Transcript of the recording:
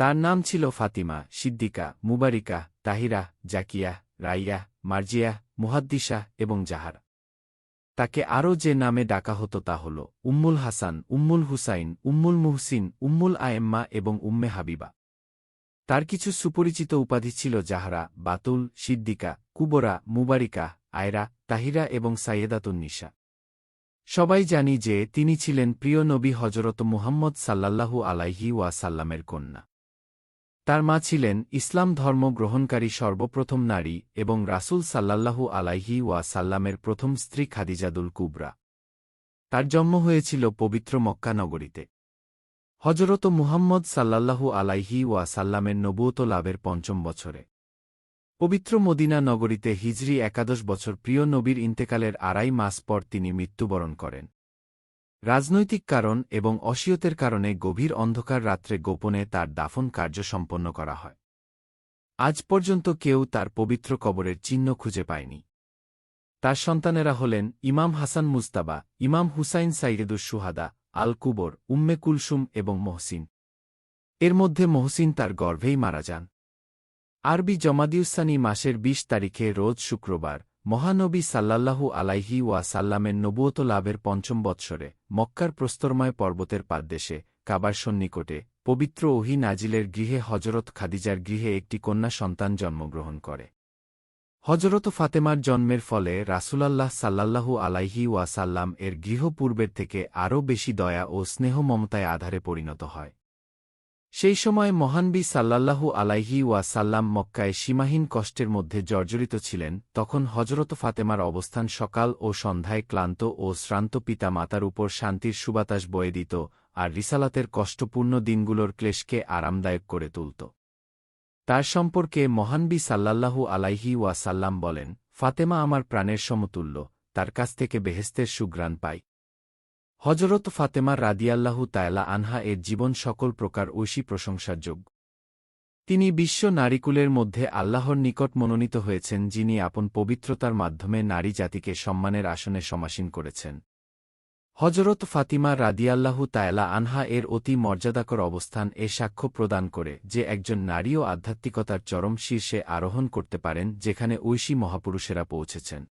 তার নাম ছিল ফাতিমা, সিদ্দিকা, মুবারিকা, তাহিরা, জাকিয়া, রাইয়া, মার্জিয়া, মুহাদ্দিসা এবং জাহারা। তাকে আরও যে নামে ডাকা হতো তা হল উম্মুল হাসান, উম্মুল হুসাইন, উম্মুল মুহসিন, উম্মুল আয়েম্মা এবং উম্মে হাবিবা। তার কিছু সুপরিচিত উপাধি ছিল জাহারা, বাতুল, সিদ্দিকা, কুবরা, মুবারিকা, আয়রা, তাহিরা এবং সাইয়েদাতুন্নিসা। সবাই জানি যে তিনি ছিলেন প্রিয় নবী হজরত মুহাম্মদ সাল্লাল্লাহু আলাইহি ওয়া সাল্লামের কন্যা। তার মা ছিলেন ইসলাম ধর্ম গ্রহণকারী সর্বপ্রথম নারী এবং রাসূল সাল্লাল্লাহু আলাইহি ওয়া সাল্লামের প্রথম স্ত্রী খাদিজাদুল কুবরা। তার জন্ম হয়েছিল পবিত্র মক্কা নগরীতে। হজরত মুহাম্মদ সাল্লাল্লাহু আলাইহি ওয়া সাল্লামের নবুয়ত লাভের পঞ্চম বছরে। পবিত্র মদিনা নগরীতে হিজরি একাদশ বছর প্রিয় নবীর ইন্তেকালের আড়াই মাস পর তিনি মৃত্যুবরণ করেন। রাজনৈতিক কারণ এবং অসিয়তের কারণে গভীর অন্ধকার রাত্রে গোপনে তার দাফন কার্য সম্পন্ন করা হয়। আজ পর্যন্ত কেউ তার পবিত্র কবরের চিহ্ন খুঁজে পায়নি। তার সন্তানেরা হলেন ইমাম হাসান মুস্তাবা ইমাম হুসাইন সাইরেদুস সুহাদা, আল কুবর, উম্মে কুলসুম এবং মহসিন। এর মধ্যে মহসিন তার গর্ভেই মারা যান। আরবি জমাদিউসানি মাসের ২০ তারিখে রোজ শুক্রবার মহানবী সাল্লাল্লাহু আলাইহি ওয়া সাল্লামের নবুয়ত লাভের পঞ্চম বৎসরে মক্কার প্রস্তরময় পর্বতের পাদদেশে, কাবার সন্নিকটে, পবিত্র ওহি নাজিলের গৃহে হজরত খাদিজার গৃহে একটি কন্যা সন্তান জন্মগ্রহণ করে। হজরত ফাতেমার জন্মের ফলে রাসুলাল্লাহ সাল্লাল্লাহু আলাইহি ওয়া সাল্লাম এর গৃহ পূর্বের থেকে আরও বেশি দয়া ও স্নেহ মমতায় আধারে পরিণত হয়। সেই সময় মহানবী সাল্লাল্লাহু আলাইহি ওয়া সাল্লাম মক্কায় সীমাহীন কষ্টের মধ্যে জর্জরিত ছিলেন, তখন হজরত ফাতেমার অবস্থান সকাল ও সন্ধ্যায় ক্লান্ত ও শ্রান্ত পিতা মাতার উপর শান্তির সুবাতাস বয়ে দিত আর রিসালাতের কষ্টপূর্ণ দিনগুলোর ক্লেশকে আরামদায়ক করে তুলত। তার সম্পর্কে মহানবী সাল্লাল্লাহু আলাইহি ওয়া সাল্লাম বলেন, ফাতেমা আমার প্রাণের সমতুল্য, তার কাছ থেকে বেহেস্তের সুগ্রাণ পাই। হজরত ফাতেমা রাদিয়াল্লাহু তায়লা আনহা এর জীবন সকল প্রকার ঐশী প্রশংসার যোগ্য তিনি বিশ্ব নারীকুলের মধ্যে আল্লাহর নিকট মনোনীত হয়েছেন যিনি আপন পবিত্রতার মাধ্যমে নারী জাতিকে সম্মানের আসনে সমাসীন করেছেন। হজরত ফাতিমা রাদিয়াল্লাহু তায়লা আনহা এর অতি মর্যাদাকর অবস্থান এ সাক্ষ্য প্রদান করে যে একজন নারীও আধ্যাত্মিকতার চরম শীর্ষে আরোহণ করতে পারেন যেখানে ঐশী মহাপুরুষেরা পৌঁছেছেন।